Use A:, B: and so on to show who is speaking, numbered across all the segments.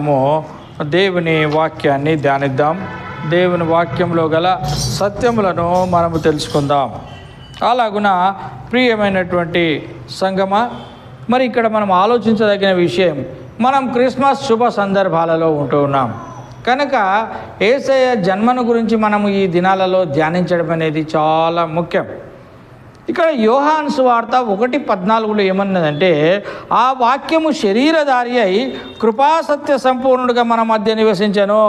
A: మనము దేవుని వాక్యాన్ని ధ్యానిద్దాం. దేవుని వాక్యంలో గల సత్యములను మనము తెలుసుకుందాం. అలాగున ప్రియమైనటువంటి సంగమ మరి ఇక్కడ మనం ఆలోచించదగిన విషయం మనం క్రిస్మస్ శుభ సందర్భాలలో ఉంటూ ఉన్నాం. కనుక ఏసయ జన్మను గురించి మనము ఈ దినాలలో ధ్యానించడం అనేది చాలా ముఖ్యం. ఇక్కడ యోహాన్ సువార్త ఒకటి పద్నాలుగులో ఏమన్నదంటే ఆ వాక్యము శరీరధారి అయి కృపాసత్య సంపూర్ణుడిగా మన మధ్య నివసించను.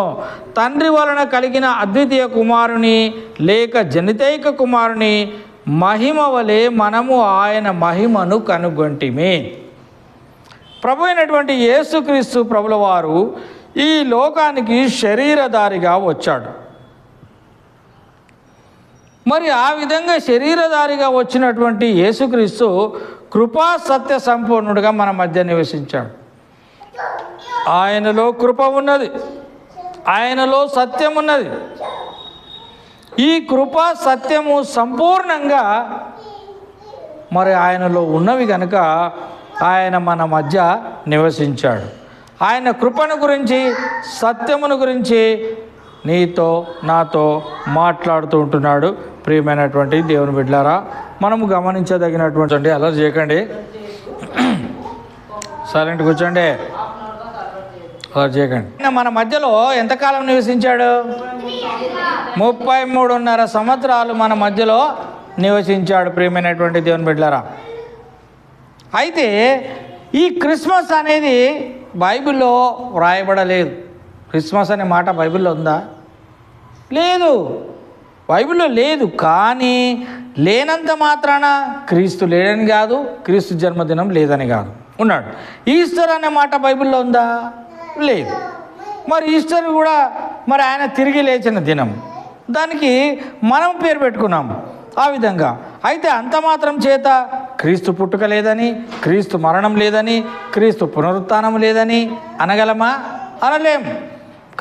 A: తండ్రి వలన కలిగిన అద్వితీయ కుమారుని లేక జనితైక కుమారుని మహిమ వలె మనము ఆయన మహిమను కనుగొంటిమి. ప్రభు అయినటువంటి యేసుక్రీస్తు ప్రభుల వారు ఈ లోకానికి శరీరధారిగా వచ్చాడు. మరి ఆ విధంగా శరీరధారిగా వచ్చినటువంటి యేసుక్రీస్తు కృపా సత్య సంపూర్ణుడిగా మన మధ్య నివసించాడు. ఆయనలో కృప ఉన్నది. ఆయనలో సత్యం ఉన్నది. ఈ కృప సత్యము సంపూర్ణంగా మరి ఆయనలో ఉన్నవి కనుక ఆయన మన మధ్య నివసించాడు. ఆయన కృపను గురించి సత్యమును గురించి నీతో నాతో మాట్లాడుతూ ఉంటున్నాడు. ప్రియమైనటువంటి దేవుని బిడ్డలారా మనము గమనించదగినటువంటి అలా చేయకండి. సైలెంట్ కూర్చోండి. అలా చేయకండి. మన మధ్యలో ఎంతకాలం నివసించాడు? ముప్పై మూడున్నర సంవత్సరాలు మన మధ్యలో నివసించాడు ప్రియమైనటువంటి దేవుని బిడ్డారా అయితే ఈ క్రిస్మస్ అనేది బైబిల్లో వ్రాయబడలేదు. క్రిస్మస్ అనే మాట బైబిల్లో ఉందా? లేదు. బైబిల్లో లేదు కానీ లేనంత మాత్రాన క్రీస్తు లేడని కాదు క్రీస్తు జన్మదినం లేదని కాదు. ఉన్నాడు. ఈస్టర్ అనే మాట బైబిల్లో ఉందా? లేదు. మరి ఈస్టర్ కూడా మరి ఆయన తిరిగి లేచిన దినం. దానికి మనం పేరు పెట్టుకున్నాం ఆ విధంగా. అయితే అంత మాత్రం చేత క్రీస్తు పుట్టుక లేదని క్రీస్తు మరణం లేదని క్రీస్తు పునరుత్నం లేదని అనగలమా? అనలేం.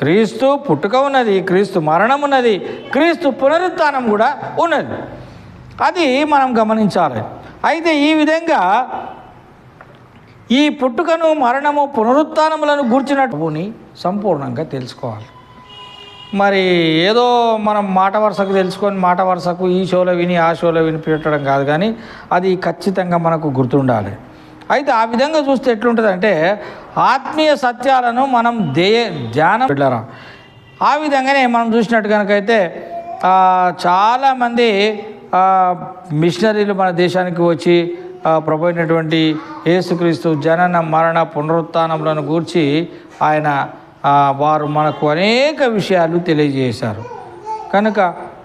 A: క్రీస్తు పుట్టుక ఉన్నది క్రీస్తు మరణం ఉన్నది క్రీస్తు పునరుత్థానం కూడా ఉన్నది. అది మనం గమనించాలి. అయితే ఈ విధంగా ఈ పుట్టుకను మరణము పునరుత్నములను గూర్చినట్టుని సంపూర్ణంగా తెలుసుకోవాలి. మరి ఏదో మనం మాట వరుసకు తెలుసుకొని మాట వరుసకు ఈ షోలో విని ఆ షోలో విని పెట్టడం కాదు కానీ అది ఖచ్చితంగా మనకు గుర్తుండాలి. అయితే ఆ విధంగా చూస్తే ఎట్లుంటుందంటే ఆత్మీయ సత్యాలను మనం దే ధ్యానం పెట్టారా ఆ విధంగానే మనం చూసినట్టు కనుకైతే చాలామంది మిషనరీలు మన దేశానికి వచ్చి ఆ, యేసుక్రీస్తు జనన మరణ పునరుత్థానములను గూర్చి ఆయన వారు మనకు అనేక విషయాలు తెలియజేశారు. కనుక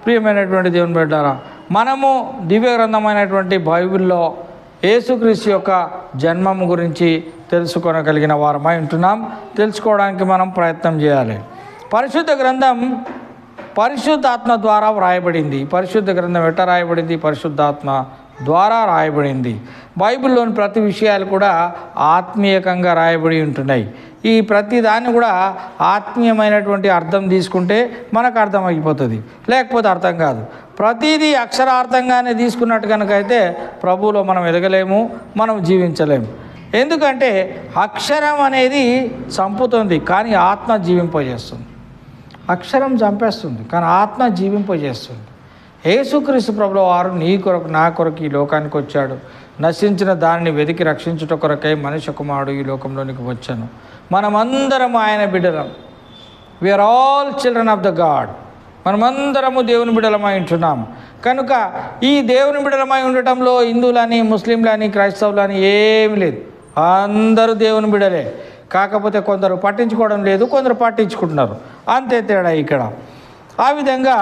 A: ప్రియమైనటువంటి దేవుని బిడ్డారా మనము దివ్య గ్రంథమైనటువంటి బైబిల్లో యేసుక్రీస్తు యొక్క జన్మము గురించి తెలుసుకోనగలిగిన వారమై ఉంటున్నాం. తెలుసుకోవడానికి మనం ప్రయత్నం చేయాలి. పరిశుద్ధ గ్రంథం పరిశుద్ధాత్మ ద్వారా వ్రాయబడింది. పరిశుద్ధ గ్రంథం ఎట్ట రాయబడింది? పరిశుద్ధాత్మ ద్వారా రాయబడింది. బైబిల్లోని ప్రతి విషయాలు కూడా ఆత్మీయకంగా రాయబడి ఉంటున్నాయి. ఈ ప్రతి దాన్ని కూడా ఆత్మీయమైనటువంటి అర్థం తీసుకుంటే మనకు అర్థమైపోతుంది. లేకపోతే అర్థం కాదు. ప్రతిదీ అక్షరార్థంగానే తీసుకున్నట్టు కనుక అయితే ప్రభువులో మనం ఎదగలేము మనం జీవించలేము. ఎందుకంటే అక్షరం అనేది చంపుతుంది కానీ ఆత్మ జీవింపజేస్తుంది. అక్షరం చంపేస్తుంది కానీ ఆత్మ జీవింపజేస్తుంది. యేసుక్రీస్తు ప్రభుల వారు నీ కొరకు నా కొరకు ఈ లోకానికి వచ్చాడు. నశించిన దానిని వెతికి రక్షించుట కొరకై మనిషి కుమారుడు ఈ లోకంలోనికి వచ్చాను. మనమందరం ఆయన బిడ్డలం. We are all children of the God మనమందరము దేవుని బిడలమై ఉంటున్నాం. కనుక ఈ దేవుని బిడలమై ఉండటంలో హిందువులని ముస్లింలని క్రైస్తవులని ఏమి లేదు. అందరూ దేవుని బిడలే కాకపోతే కొందరు పట్టించుకోవడం లేదు కొందరు పట్టించుకుంటున్నారు. అంతే తేడా ఇక్కడ. ఆ విధంగా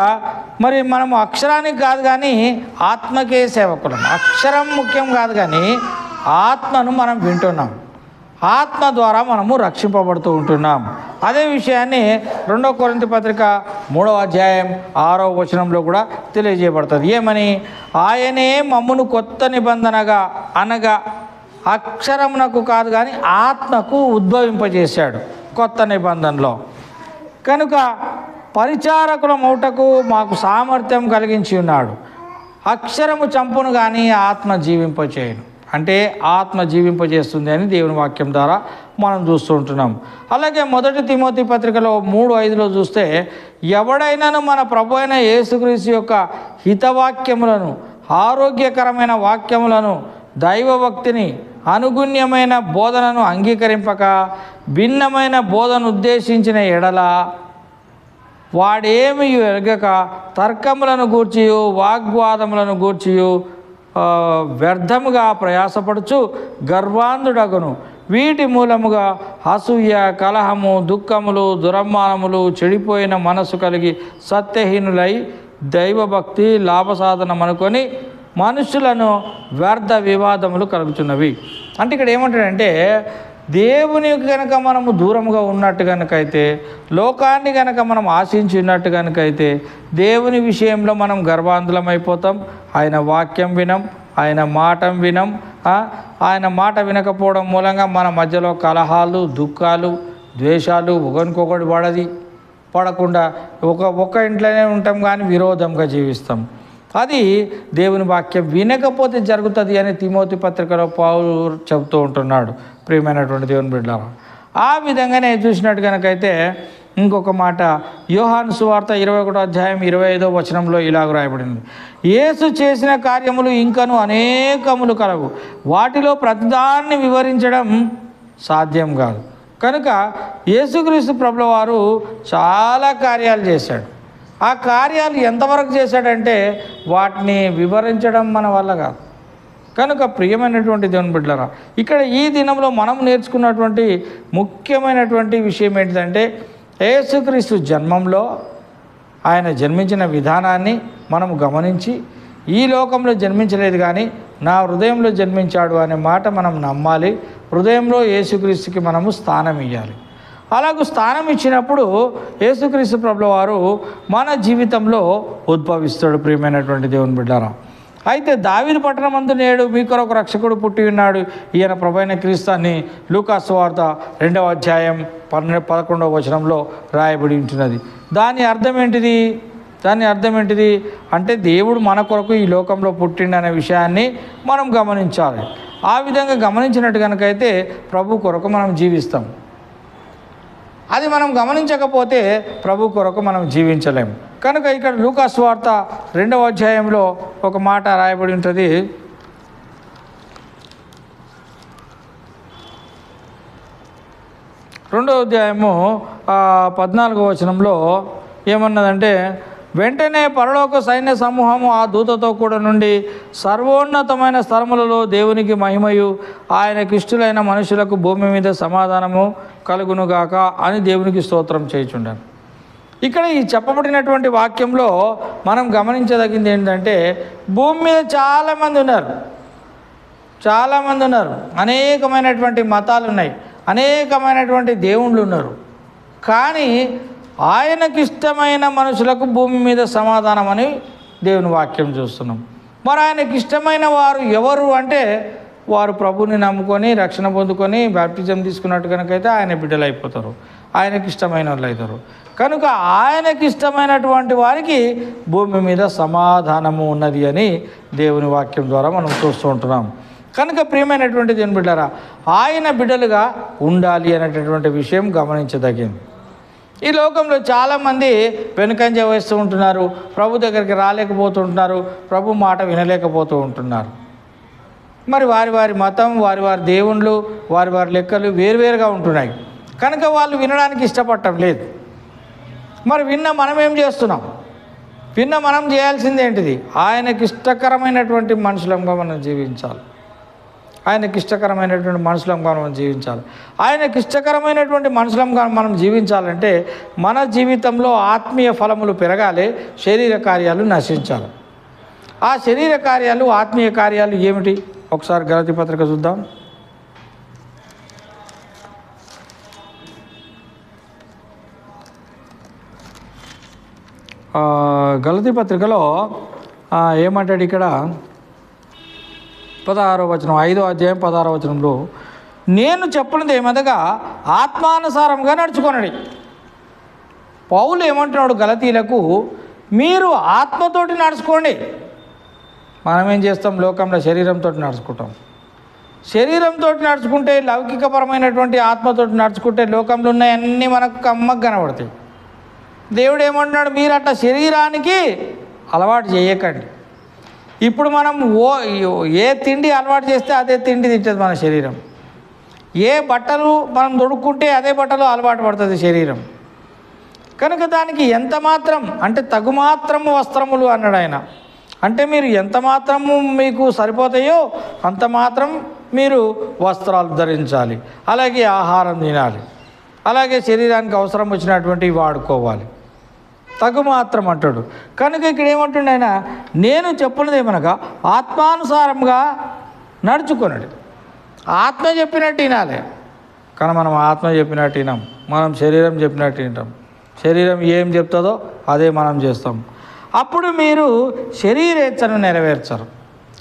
A: మరి మనం అక్షరానికి కాదు కానీ ఆత్మకే సేవకులం. అక్షరం ముఖ్యం కాదు కానీ ఆత్మను మనం వింటున్నాం. ఆత్మ ద్వారా మనము రక్షింపబడుతూ ఉంటున్నాం. అదే విషయాన్ని రెండో కొరింత పత్రిక మూడవ అధ్యాయం ఆరవ వచనంలో కూడా తెలియజేయబడుతుంది. ఏమని? ఆయనే మమ్మును కొత్త నిబంధనగా అనగా అక్షరమునకు కాదు కానీ ఆత్మకు ఉద్భవింపజేశాడు కొత్త నిబంధనలో. కనుక పరిచారకుల మౌటకు మాకు సామర్థ్యం కలిగించి ఉన్నాడు. అక్షరము చంపును కానీ ఆత్మ జీవింపచేయను. అంటే ఆత్మ జీవింపజేస్తుంది అని దేవుని వాక్యం ద్వారా మనం చూస్తూ ఉంటున్నాం. అలాగే మొదటి తిమోతి పత్రికలో మూడు ఐదులో చూస్తే ఎవడైనాను మన ప్రభు అయిన యేసుక్రీస్తు యొక్క హితవాక్యములను ఆరోగ్యకరమైన వాక్యములను దైవభక్తిని అనుగుణ్యమైన బోధనను అంగీకరింపక భిన్నమైన బోధన ఉద్దేశించిన ఎడల వాడేమి ఎరగక తర్కములను గూర్చియు వాగ్వాదములను గూర్చియు వ్యర్థముగా ప్రయాసపడుచు గర్వాంధుడగును. వీటి మూలముగా అసూయ కలహము దుఃఖములు దురమ్మానములు చెడిపోయిన మనసు కలిగి సత్యహీనులై దైవభక్తి లాభసాధనం అనుకొని మనుషులను వ్యర్థ వివాదములు కలుగుతున్నవి అంటే ఇక్కడ ఏమంటాడంటే దేవుని కనుక మనము దూరంగా ఉన్నట్టు కనుకైతే లోకాన్ని కనుక మనం ఆశించి ఉన్నట్టు కనుకైతే దేవుని విషయంలో మనం గర్వాంధులం అయిపోతాం ఆయన వాక్యం వినం ఆయన మాట వినం ఆయన మాట వినకపోవడం మూలంగా మన మధ్యలో కలహాలు దుఃఖాలు ద్వేషాలు ఒకరికొకటి పడది పడకుండా ఒక ఒక్క ఇంట్లోనే ఉంటాం కానీ విరోధంగా జీవిస్తాం. అది దేవుని వాక్యం వినకపోతే జరుగుతుంది అని తిమోతి పత్రికలో పౌలు చెబుతూ ఉంటున్నాడు. ప్రియమైనటువంటి దేవుని బిడ్డ ఆ విధంగానే చూసినట్టు కనుకైతే ఇంకొక మాట యోహాను సువార్త ఇరవై ఒకటో అధ్యాయం ఇరవై ఐదో వచనంలో ఇలాగ రాయబడింది. యేసు చేసిన కార్యములు ఇంకను అనేకములు కలవు. వాటిలో ప్రతిదాన్ని వివరించడం సాధ్యం కాదు. కనుక యేసుక్రీస్తు ప్రభుల వారు చాలా కార్యాలు చేశాడు. ఆ కార్యాలు ఎంతవరకు చేశాడంటే వాటిని వివరించడం మన వల్ల కాదు. కనుక ప్రియమైనటువంటి దేవుని బిడ్డలరా ఇక్కడ ఈ దినంలో మనం నేర్చుకున్నటువంటి ముఖ్యమైనటువంటి విషయం ఏంటిదంటే యేసుక్రీస్తు జన్మంలో ఆయన జన్మించిన విధానాన్ని మనం గమనించి ఈ లోకంలో జన్మించలేదు కానీ నా హృదయంలో జన్మించాడు అనే మాట మనం నమ్మాలి హృదయంలో యేసుక్రీస్తుకి మనము స్థానం ఇవ్వాలి అలాగూ స్థానం ఇచ్చినప్పుడు యేసుక్రీస్తు ప్రభుల వారు మన జీవితంలో ఉద్భవిస్తాడు ప్రియమైనటువంటి దేవుని బిడ్డారా అయితే దావిది పట్టణమందు నేడు మీ కొరకు రక్షకుడు పుట్టి ఉన్నాడు. ఈయన ప్రభైన క్రీస్తాన్ని లూకాసు వార్త రెండవ అధ్యాయం పన్నెండు పదకొండవ వచనంలో రాయబడి ఉంటున్నది. దాని అర్థం ఏంటిది దాని అర్థం ఏంటిది అంటే దేవుడు మన కొరకు ఈ లోకంలో పుట్టిండు అనే విషయాన్ని మనం గమనించాలి. ఆ విధంగా గమనించినట్టు కనుకైతే ప్రభు కొరకు మనం జీవిస్తాం. అది మనం గమనించకపోతే ప్రభు కొరకు మనం జీవించలేము కనుక ఇక్కడ లూకాస్ వార్త రెండవ అధ్యాయంలో ఒక మాట రాయబడి ఉంటుంది. రెండవ అధ్యాయము పద్నాలుగో వచనంలో ఏమన్నదంటే వెంటనే పరలోక సైన్య సమూహము ఆ దూతతో కూడా నుండి సర్వోన్నతమైన స్థలములలో దేవునికి మహిమయు ఆయనకి ఇష్టలైన మనుషులకు భూమి మీద సమాధానము కలుగునుగాక అని దేవునికి స్తోత్రం చేయుచుండాను. ఇక్కడ ఈ చెప్పబడినటువంటి వాక్యంలో మనం గమనించదగింది ఏంటంటే భూమి మీద చాలామంది ఉన్నారు. చాలామంది ఉన్నారు అనేకమైనటువంటి మతాలు ఉన్నాయి అనేకమైనటువంటి దేవుళ్ళు ఉన్నారు. కానీ ఆయనకి ఇష్టమైన మనుషులకు భూమి మీద సమాధానం అని దేవుని వాక్యం చూస్తున్నాం. మరి ఆయనకి ఇష్టమైన వారు ఎవరు అంటే వారు ప్రభుని నమ్ముకొని రక్షణ పొందుకొని బ్యాప్టిజం తీసుకున్నట్టు కనుకైతే ఆయన బిడ్డలు అయిపోతారు ఆయనకి ఇష్టమైన వాళ్ళు అవుతారు కనుక ఆయనకి ఇష్టమైనటువంటి వారికి భూమి మీద సమాధానము ఉన్నది అని దేవుని వాక్యం ద్వారా మనం చూస్తూ ఉంటున్నాం. కనుక ప్రియమైనటువంటి దేని బిడ్డరా ఆయన బిడ్డలుగా ఉండాలి అనేటటువంటి విషయం గమనించదగింది. ఈ లోకంలో చాలామంది వెనుకంజ వేస్తూ ఉంటున్నారు. ప్రభు దగ్గరికి రాలేకపోతుంటున్నారు. ప్రభు మాట వినలేకపోతూ ఉంటున్నారు. మరి వారి వారి మతం వారి వారి దేవుళ్ళు వారి వారి లెక్కలు వేరువేరుగా ఉంటున్నాయి. కనుక వాళ్ళు వినడానికి ఇష్టపడటం లేదు. మరి విన్న మనం ఏం చేస్తున్నాం? విన్న మనం చేయాల్సిందేంటిది ఆయనకి ఇష్టకరమైనటువంటి మనుషులంగా మనం జీవించాలి. ఆయనకి ఇష్టకరమైనటువంటి మనుషులంగా మనం జీవించాలి. ఆయనకి ఇష్టకరమైనటువంటి మనుషులంగా మనం జీవించాలంటే మన జీవితంలో ఆత్మీయ ఫలములు పెరగాలి శరీర కార్యాలు నశించాలి. ఆ శరీర కార్యాలు ఆత్మీయ కార్యాలు ఏమిటి? ఒకసారి గలతి పత్రిక చూద్దాం. గలతి పత్రికలో ఏమంటాడు ఇక్కడ? పదహారో వచనం ఐదో అధ్యాయం పదహారో వచనంలో నేను చెప్పినది ఏమనగా ఆత్మానుసారంగా నడుచుకొనడి. పౌలు ఏమంటున్నాడు గలతీలకు మీరు ఆత్మతోటి నడుచుకోండి. మనం ఏం చేస్తాం? లోకంలో శరీరంతో నడుచుకుంటాం. శరీరంతో నడుచుకుంటే లౌకికపరమైనటువంటి ఆత్మతో నడుచుకుంటే లోకంలో ఉన్నాయన్నీ మనకు కమ్మకు కనబడతాయి. దేవుడు ఏమంటున్నాడు? మీరు అట్లా శరీరానికి అలవాటు చేయకండి. ఇప్పుడు మనం ఓ ఏ తిండి అలవాటు చేస్తే అదే తిండి తింటుంది మన శరీరం. ఏ బట్టలు మనం దొడుక్కుంటే అదే బట్టలు అలవాటు పడుతుంది శరీరం. కనుక దానికి ఎంత మాత్రం అంటే తగు మాత్రము వస్త్రములు అన్నాడు ఆయన. అంటే మీరు ఎంత మాత్రము మీకు సరిపోతాయో అంత మాత్రం మీరు వస్త్రాలు ధరించాలి. అలాగే ఆహారం తినాలి. అలాగే శరీరానికి అవసరం వచ్చినటువంటివి వాడుకోవాలి. తగు మాత్రం అంటాడు. కనుక ఇక్కడ ఏమంటుండే ఆయన నేను చెప్పినది ఏమనగా ఆత్మానుసారంగా నడుచుకున్నాడు ఆత్మ చెప్పినట్టు వినాలి. కానీ మనం ఆత్మ చెప్పినట్టు వినాం. మనం శరీరం చెప్పినట్టు వింటాం. శరీరం ఏం చెప్తుందో అదే మనం చేస్తాం. అప్పుడు మీరు శరీరేచ్ఛను నెరవేర్చరు.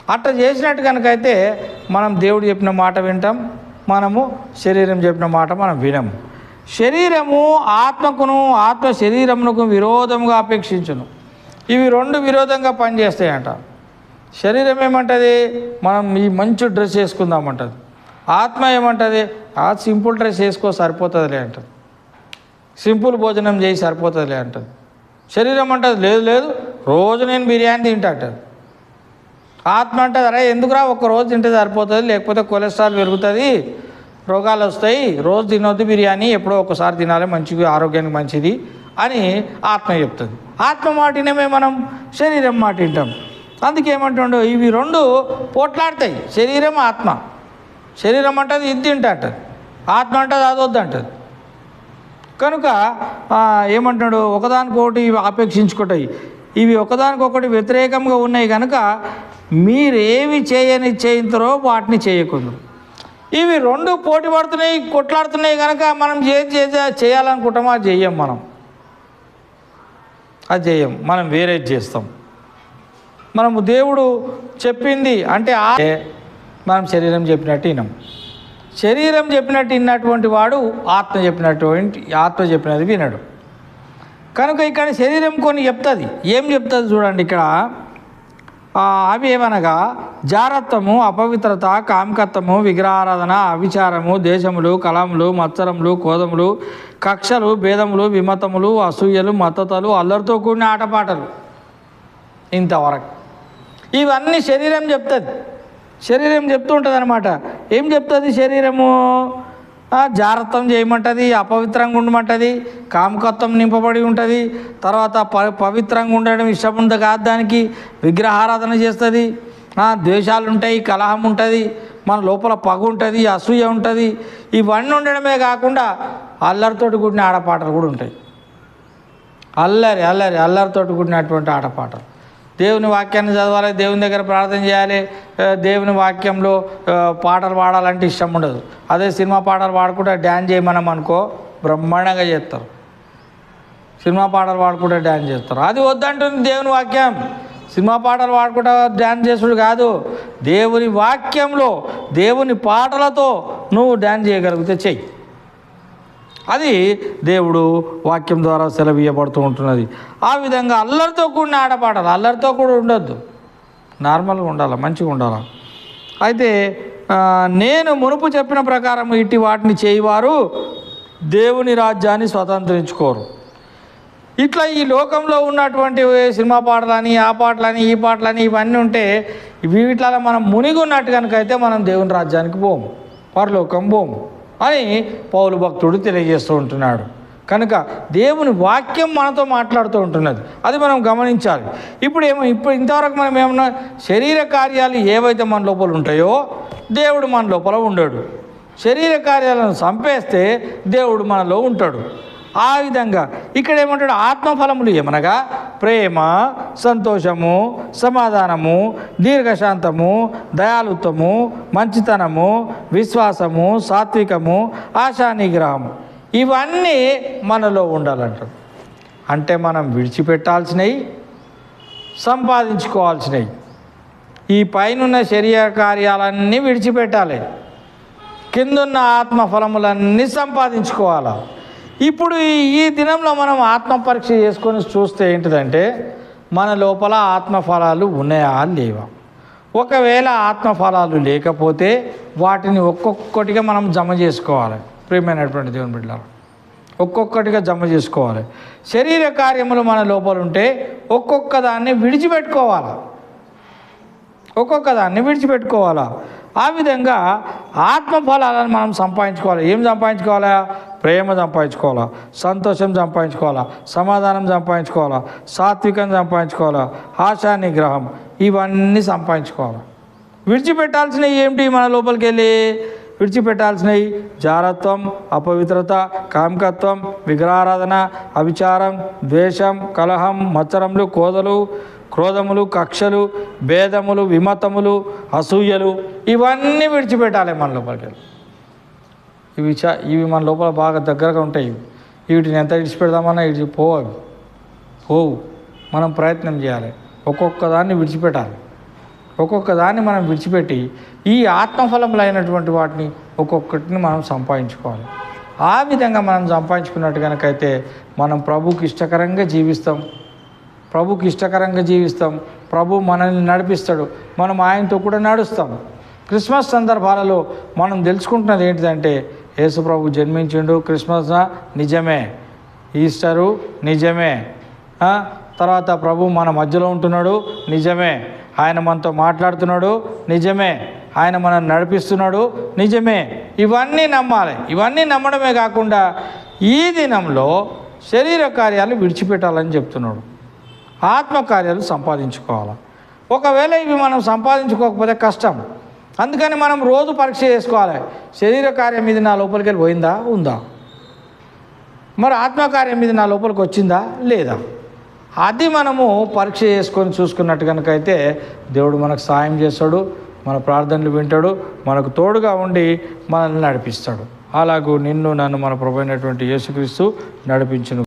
A: అట్లా చేసినట్టు కనుకైతే మనం దేవుడు చెప్పిన మాట వింటాం. మనము శరీరం చెప్పిన మాట మనం వినము. శరీరము ఆత్మకును ఆత్మ శరీరమునకు విరోధముగా అపేక్షించును. ఇవి రెండు విరోధంగా పనిచేస్తాయంట. శరీరం ఏమంటుంది? మనం ఈ మంచి డ్రెస్ వేసుకుందామంటుంది. ఆత్మ ఏమంటుంది? ఆ సింపుల్ డ్రెస్ వేసుకో సరిపోతుందిలే అంటుంది. సింపుల్ భోజనం చేయి సరిపోతుందిలే అంటుంది. శరీరం అంటది లేదు లేదు రోజు నేను బిర్యానీ తింటాంటది ఆత్మ అంటది అరే ఎందుకురా ఒక రోజు తింటే సరిపోతుంది? లేకపోతే కొలెస్ట్రాల్ పెరుగుతుంది? రోగాలు వస్తాయి రోజు తినొద్దు బిర్యానీ ఎప్పుడో ఒకసారి తినాలి మంచిగా ఆరోగ్యానికి మంచిది అని ఆత్మ చెప్తుంది. ఆత్మ మాటినమే మనం శరీరం మాట వింటాం అందుకేమంటుండో ఇవి రెండు పోట్లాడతాయి. శరీరం ఆత్మ. శరీరం అంటది ఇది తింటా ఆత్మ అంటది అది వద్దు కనుక ఏమంటాడు ఏమంటున్నాడు ఒకదానికొకటి ఇవి ఆపేక్షించుకుంటాయి. ఇవి ఒకదానికొకటి వ్యతిరేకంగా ఉన్నాయి కనుక మీరేవి చేయని చేయించరో వాటిని చేయకుందరు. ఇవి రెండు పోటీ పడుతున్నాయి కొట్లాడుతున్నాయి కనుక మనం ఏం చేసే చేయాలనుకుంటామో అది చెయ్యం మనం. అది చెయ్యం మనం వేరేది చేస్తాం. మనము దేవుడు చెప్పింది అంటే ఆ- మనం శరీరం చెప్పినట్టు వినం. శరీరం చెప్పినట్టు విన్నటువంటి వాడు ఆత్మ చెప్పినటువంటి ఆత్మ చెప్పినది వినడు. కనుక ఇక్కడ శరీరం కొన్ని చెప్తుంది. ఏం చెప్తుంది చూడండి ఇక్కడ. అవి ఏమనగా జారత్వము అపవిత్రత కామకత్వము విగ్రహారాధన అవిచారము దేశములు కలములు మత్సరములు కోదములు కక్షలు భేదములు విమతములు అసూయలు మద్దతలు అల్లరితో కూడిన ఆటపాటలు. ఇంతవరకు. ఇవన్నీ శరీరం చెప్తుంది. శరీరం చెప్తూ ఉంటుంది అనమాట ఏం చెప్తుంది శరీరము? జారత్వం జాగ్రత్తం చేయమంటుంది అపవిత్రంగా ఉండమంటుంది కామకత్వం నింపబడి ఉంటుంది. తర్వాత ప పవిత్రంగా ఉండడం ఇష్టం ఉంది కాదు దానికి విగ్రహారాధన చేస్తుంది. ద్వేషాలు ఉంటాయి కలహం ఉంటుంది మన లోపల పగ ఉంటుంది అసూయ ఉంటుంది. ఇవన్నీ ఉండడమే కాకుండా అల్లరితోటి కూడిన ఆడపాటలు కూడా ఉంటాయి. అల్లరి అల్లరి అల్లరితోటి కూడినటువంటి ఆటపాటలు దేవుని వాక్యాన్ని చదవాలి దేవుని దగ్గర ప్రార్థన చేయాలి. దేవుని వాక్యంలో పాటలు పాడాలంటే ఇష్టం ఉండదు. అదే సినిమా పాటలు పాడుకుంటే డ్యాన్స్ చేయమనం అనుకో బ్రహ్మాండంగా చేస్తారు. సినిమా పాటలు పాడుకుంటే డ్యాన్స్ చేస్తారు. అది వద్దంటుంది దేవుని వాక్యం. సినిమా పాటలు పాడుకుంటా డ్యాన్స్ చేసుడు కాదు. దేవుని వాక్యంలో దేవుని పాటలతో నువ్వు డ్యాన్స్ చేయగలిగితే చెయ్యి. అది దేవుడు వాక్యం ద్వారా సెలవీయబడుతూ ఉంటున్నది. ఆ విధంగా అల్లరితో కూడిన ఆడపాటలు అల్లరితో కూడా ఉండొద్దు. నార్మల్గా ఉండాలి మంచిగా ఉండాలి? అయితే నేను మునుపు చెప్పిన ప్రకారం ఇట్టి వాటిని చేయవారు దేవుని రాజ్యాన్ని స్వతంత్రించుకోరు. ఇట్లా ఈ లోకంలో ఉన్నటువంటి సినిమా పాటలని ఆ పాటలని ఈ పాటలని ఇవన్నీ ఉంటే వీటిలో మనం మునిగి ఉన్నట్టు కనుక అయితే మనం దేవుని రాజ్యానికి పోము పరలోకం పోము. అని పౌలు భక్తుడు తెలియజేస్తూ ఉంటున్నాడు. కనుక దేవుని వాక్యం మనతో మాట్లాడుతూ ఉంటున్నది. అది మనం గమనించాలి. ఇప్పుడు ఏమో ఇప్పుడు ఇంతవరకు మనం ఏమన్నా శరీర కార్యాలు ఏవైతే మన లోపల ఉంటాయో దేవుడు మన లోపల ఉండడు. శరీర కార్యాలను చంపేస్తే దేవుడు మనలో ఉంటాడు. ఆ విధంగా. ఇక్కడ ఏమంటాడు ఆత్మఫలములు ఏమనగా? ప్రేమ సంతోషము సమాధానము దీర్ఘశాంతము దయాలుత్వము మంచితనము విశ్వాసము సాత్వికము ఆశానిగ్రహము. ఇవన్నీ మనలో ఉండాలంటాడు అంటే మనం విడిచిపెట్టాల్సినవి సంపాదించుకోవాల్సినవి ఈ పైనున్న శరీర కార్యాలన్నీ విడిచిపెట్టాలి. కిందున్న ఆత్మ ఫలములన్నీ సంపాదించుకోవాలి? ఇప్పుడు ఈ- దినంలో మనం ఆత్మపరీక్ష చేసుకొని చూస్తే ఏంటిదంటే మన లోపల ఆత్మఫలాలు ఉన్నాయా లేవా? ఒకవేళ ఆత్మఫలాలు లేకపోతే వాటిని ఒక్కొక్కటిగా మనం జమ చేసుకోవాలి. ప్రియమైనటువంటి దేవుని బిడ్డలారా ఒక్కొక్కటిగా జమ చేసుకోవాలి. శరీర కార్యములు మన లోపల ఉంటే ఒక్కొక్క దాన్ని విడిచిపెట్టుకోవాలి? ఒక్కొక్క దాన్ని విడిచిపెట్టుకోవాలా? ఆ విధంగా ఆత్మఫలాలను మనం సంపాదించుకోవాలి. ఏం సంపాదించుకోవాలా? ప్రేమ సంపాదించుకోవాలా సంతోషం సంపాదించుకోవాలా సమాధానం సంపాదించుకోవాలా సాత్వికం సంపాదించుకోవాలా ఆశా నిగ్రహం ఇవన్నీ సంపాదించుకోవాలి. విడిచిపెట్టాల్సినవి ఏమిటి మన లోపలికి వెళ్ళి? విడిచిపెట్టాల్సినవి జారత్వం అపవిత్రత కామకత్వం విగ్రహారాధన అవిచారం ద్వేషం కలహం మత్సరములు కోదలు క్రోధములు కక్షలు భేదములు విమతములు అసూయలు ఇవన్నీ విడిచిపెట్టాలి మన లోపలికి వెళ్ళి. ఇవి చా ఇవి మన లోపల బాగా దగ్గరగా ఉంటాయి. వీటిని ఎంత విడిచిపెడదామన్నా ఇవి పోవు. పోవు. మనం ప్రయత్నం చేయాలి. ఒక్కొక్క దాన్ని విడిచిపెట్టాలి. ఒక్కొక్క దాన్ని మనం విడిచిపెట్టి ఈ ఆత్మఫలంలో అయినటువంటి వాటిని ఒక్కొక్కటిని మనం సంపాదించుకోవాలి. ఆ విధంగా మనం సంపాదించుకున్నట్టు కనుకైతే మనం ప్రభుకి ఇష్టకరంగా జీవిస్తాం. ప్రభుకి ఇష్టకరంగా జీవిస్తాం. ప్రభు మనల్ని నడిపిస్తాడు. మనం ఆయనతో కూడా నడుస్తాం. క్రిస్మస్ సందర్భాలలో మనం తెలుసుకుంటున్నది ఏంటిదంటే యేసుప్రభు జన్మించిండు క్రిస్మస్ నిజమే. ఈస్టరు నిజమే. తర్వాత ప్రభు మన మధ్యలో ఉంటున్నాడు. నిజమే. ఆయన మనతో మాట్లాడుతున్నాడు. నిజమే. ఆయన మనం నడిపిస్తున్నాడు. నిజమే. ఇవన్నీ నమ్మాలి. ఇవన్నీ నమ్మడమే కాకుండా ఈ దినంలో శరీర కార్యాలు విడిచిపెట్టాలని చెప్తున్నాడు. ఆత్మకార్యాలు సంపాదించుకోవాలి? ఒకవేళ ఇవి మనం సంపాదించుకోకపోతే కష్టం. అందుకని మనం రోజు పరీక్ష చేసుకోవాలి. శరీర కార్యం మీద నా లోపలికి వెళ్ళి పోయిందా? ఉందా? మరి ఆత్మకార్యం మీద నా లోపలికి వచ్చిందా? లేదా? అది మనము పరీక్ష చేసుకొని చూసుకున్నట్టు కనుక అయితే దేవుడు మనకు సాయం చేస్తాడు మన ప్రార్థనలు వింటాడు మనకు తోడుగా ఉండి మనల్ని నడిపిస్తాడు. అలాగూ నిన్ను నన్ను మన ప్రభు అయినటువంటి యేసుక్రీస్తు నడిపించును.